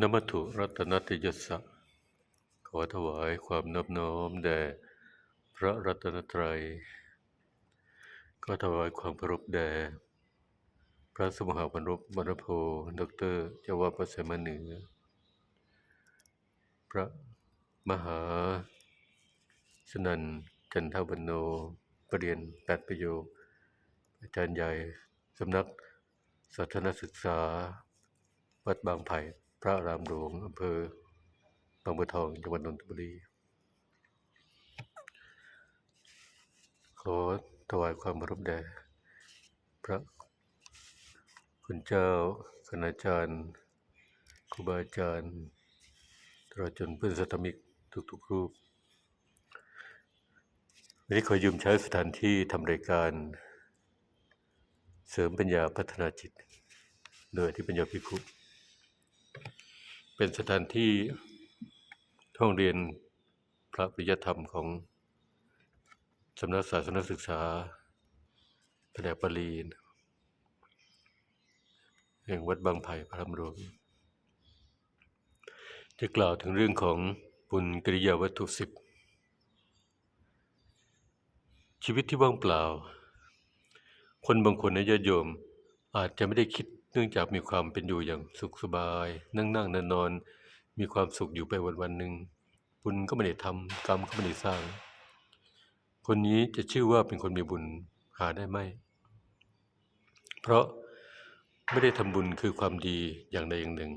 นมัตถุรัตนติยสสะขอถวายความนอบน้อมแด่พระรัตนตรัย ก็ถวายความเคารพแด่พระสมหาบรรพบรรพโพดอกเตอรเจาวาดวัดเสมเหนือ พระมหาสนันจันทวันโนปรริญญาแปดประโยคอาจารย์ใหญ่สำนักสาธารณศึกษา วัดบางไผ่ พระรามหลวงอำเภอบางบัวทองจังหวัดนนทบุรี ขอถวายความเคารพแด่พระคุณเจ้าคณาจารย์ครูบาอาจารย์ตลอดจนเพื่อนสัตมิกทุกๆรูปวันนี้ขอยืมใช้สถานที่ทำรายการ เสริมปัญญาพัฒนาจิต โดยที่ปัญญาพิคุ เป็นสถานที่ห้องเรียนพระปริยธรรมของสำนักศาสนศึกษาแผนกปรีนแห่งวัดบางไผ่พระธรรมหลวงจะกล่าวถึงเรื่องของบุญกิริยาวัตถุสิบชีวิตที่ว่างเปล่า คนบางคนในญาติโยมอาจจะไม่ได้คิด เนื่องจากมีความเป็นอยู่อย่างสุขสบาย นั่งนั่งนอนนอนมีความสุขอยู่ไปวันวันหนึ่งบุญก็ไม่ได้ทำกรรมก็ไม่ได้สร้าง คนนี้จะชื่อว่าเป็นคนมีบุญหาได้ไหม เพราะไม่ได้ทำบุญคือความดีอย่างใดอย่างหนึ่ง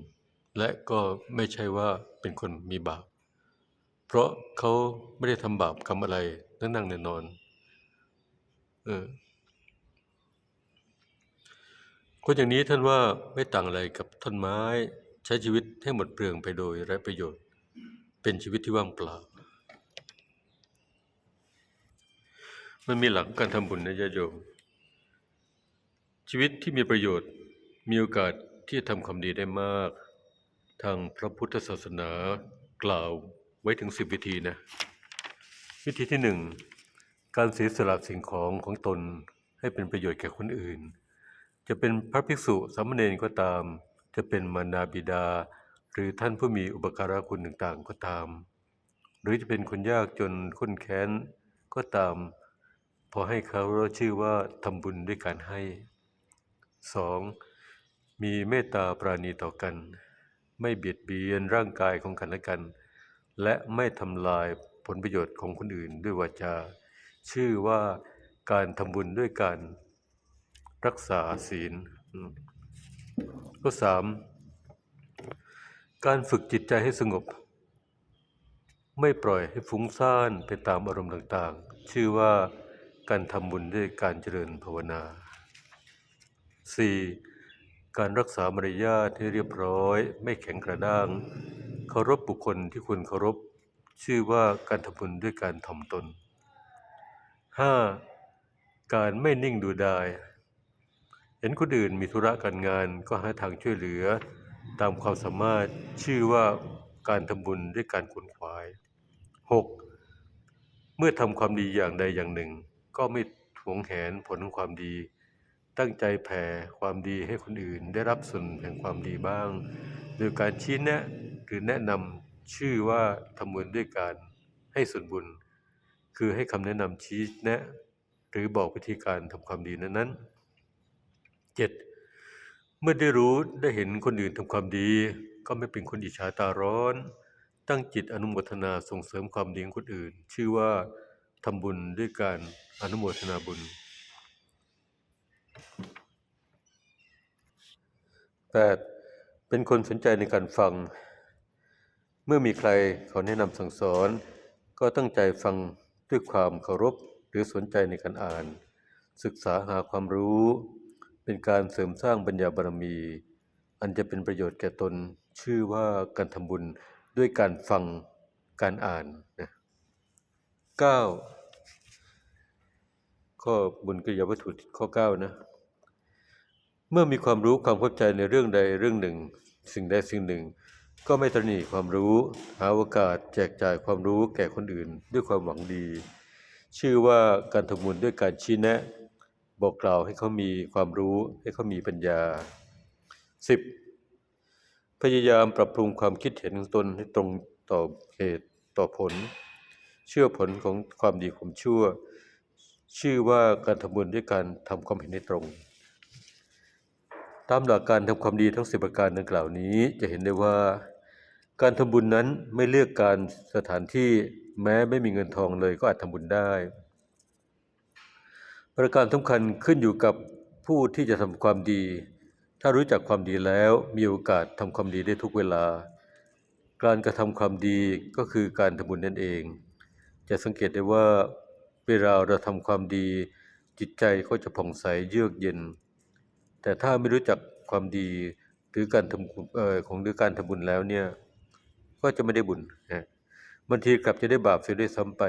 และก็ไม่ใช่ว่าเป็นคนมีบาป เพราะเขาไม่ได้ทำบาปกรรมอะไรนั่งนั่งนอนนอนเออ คนอย่างนี้ท่านว่าไม่ต่างอะไรกับต้นไม้ใช้ชีวิตให้หมดเปลืองไปโดยไร้ประโยชน์ เป็นชีวิตที่ว่างเปล่า มันมีหลักการทำบุญนะญาโยม ชีวิตที่มีประโยชน์มีโอกาสที่จะทำความดีได้มาก ทางพระพุทธศาสนากล่าวไว้ถึงสิบวิธีนะ วิธีที่หนึ่งการเสียสละสิ่งของของตนให้เป็นประโยชน์แก่คนอื่น จะเป็นพระภิกษุสามเณรก็ตาม จะเป็นมารดาบิดา หรือท่านผู้มีอุปการะคุณต่างๆก็ตาม หรือจะเป็นคนยากจนคนแค้นก็ตาม พอให้เขาเราชื่อว่าทำบุญด้วยการให้ 2. มีเมตตาปราณีต่อกัน ไม่เบียดเบียนร่างกายของกันและกัน และไม่ทำลายผลประโยชน์ของคนอื่นด้วยวาจา ชื่อว่าการทำบุญด้วยการ รักษาศีลข้อสามการฝึกจิตใจให้สงบ ไม่ปล่อยให้ฟุ้งซ่านไปตามอารมณ์ต่างๆ ชื่อว่าการทำบุญด้วยการเจริญภาวนา 4. การรักษามารยาทให้เรียบร้อย ไม่แข็งกระด้าง เคารพบุคคลที่ควรเคารพ ชื่อว่าการทำบุญด้วยการถ่อมตน 5. การไม่นิ่งดูดาย เห็นคนอื่นมีธุระการงานก็หาทางช่วยเหลือ ตามความสามารถชื่อว่าการทำบุญด้วยการขวนขวาย 6. เมื่อทำความดีอย่างใดอย่างหนึ่ง ก็ไม่หวงแหนผลของความดี ตั้งใจแผ่ความดีให้คนอื่นได้รับส่วนแห่งความดีบ้าง โดยการชี้แนะหรือแนะนำชื่อว่าทำบุญด้วยการให้ส่วนบุญ คือให้คำแนะนำชี้แนะ หรือบอกวิธีการทำความดีนั้นๆ 7. เมื่อได้รู้ได้เห็นคนอื่นทำความดี ก็ไม่เป็นคนอิจฉาตาร้อน ตั้งจิตอนุโมทนาส่งเสริมความดีของคนอื่น ชื่อว่าทำบุญด้วยการอนุโมทนาบุญ 8. เป็นคนสนใจในการฟัง เมื่อมีใครเขาแนะนำสั่งสอน ก็ตั้งใจฟังด้วยความเคารพหรือสนใจในการอ่าน ศึกษาหาความรู้ เป็นการเสริมสร้างปัญญาบารมี อันจะเป็นประโยชน์แก่ตน ชื่อว่าการทำบุญด้วยการฟังการอ่านนะ9ข้อบุญกิริยาวัตถุข้อ 9 นะ เมื่อมีความรู้ความเข้าใจในเรื่องใดเรื่องหนึ่ง สิ่งใดสิ่งหนึ่ง ก็ไม่ตระหนี่ความรู้ หาโอกาสแจกจ่ายความรู้แก่คนอื่นด้วยความหวังดี ชื่อว่าการทำบุญด้วยการชี้แนะ บอกกล่าวให้เขามีความรู้ให้เขามีปัญญา 10. พยายามปรับปรุงความคิดเห็นของตนให้ตรงต่อเหตุต่อผล เชื่อผลของความดีความชั่ว ชื่อว่าการทำบุญด้วยการทำความเห็นให้ตรง ตามหลักการทำความดีทั้งสิบประการดังกล่าวนี้จะเห็นได้ว่า การทำบุญนั้นไม่เลือกการสถานที่แม้ไม่มีเงินทองเลยก็อาจทำบุญได้ ประการสำคัญขึ้นอยู่กับผู้ที่จะทำความดี ถ้ารู้จักความดีแล้วมีโอกาสทำความดีได้ทุกเวลา การกระทำความดีก็คือการทำบุญนั่นเอง จะสังเกตได้ว่าเวลาเราทำความดีจิตใจก็จะผ่องใสเยือกเย็น แต่ถ้าไม่รู้จักความดีหรือการทำเอ่อของหรือการทำบุญแล้วเนี่ยก็จะไม่ได้บุญนะบางทีกลับจะได้บาปเสียด้วยซ้ำไป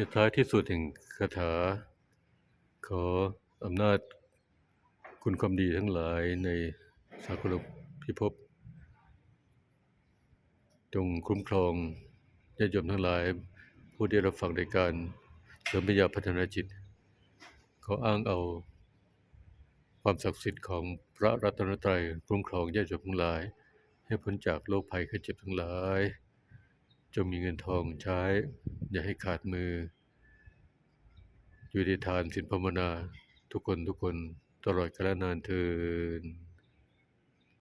ในท้ายที่สุดแห่งคาถา ขออำนาจคุณความดีทั้งหลายในสากลพิภพจงคุ้มครองญาติโยมทั้งหลาย ผู้ได้รับฟังในการเสริมปัญญาพัฒนาจิต ขออ้างเอาความศักดิ์สิทธิ์ของพระรัตนตรัยคุ้มครองญาติโยมทั้งหลาย ให้พ้นจากโรคภัยไข้เจ็บทั้งหลาย จะมีเงินทองใช้ อย่าให้ขาดมือ อยู่ในทานสินภาวนา ทุกคนทุกคนตลอดกาลนานเทิน